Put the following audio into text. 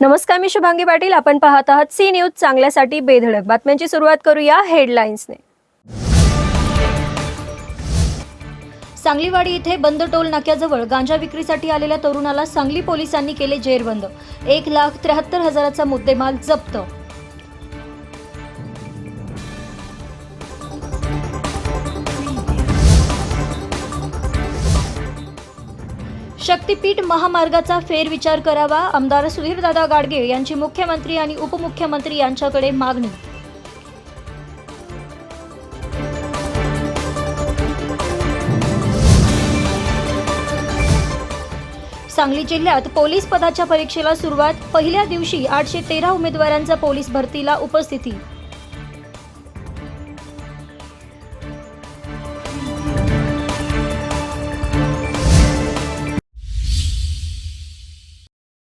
नमस्कार मी शुभांगी पाटील. आपण पाहत आहात सी न्यूज चांगल्यासाठी बेधडक. बातम्यांची सुरुवात करूया हेडलाईन्सने. सांगलीवाडी इथे बंद टोल नाक्याजवळ गांजा विक्रीसाठी आलेल्या तरुणाला सांगली पोलिसांनी केले जेरबंद. एक लाख त्र्याहत्तर हजाराचा मुद्देमाल जप्त शक्तीपीठ महामार्गाचा फेरविचार करावा आमदार सुधीरदादा गाडगे यांची मुख्यमंत्री आणि उपमुख्यमंत्री यांच्याकडे मागणी. सांगली जिल्ह्यात पोलीस पदाच्या परीक्षेला सुरुवात पहिल्या दिवशी आठशे तेरा उमेदवारांचा पोलीस भरतीला उपस्थिती.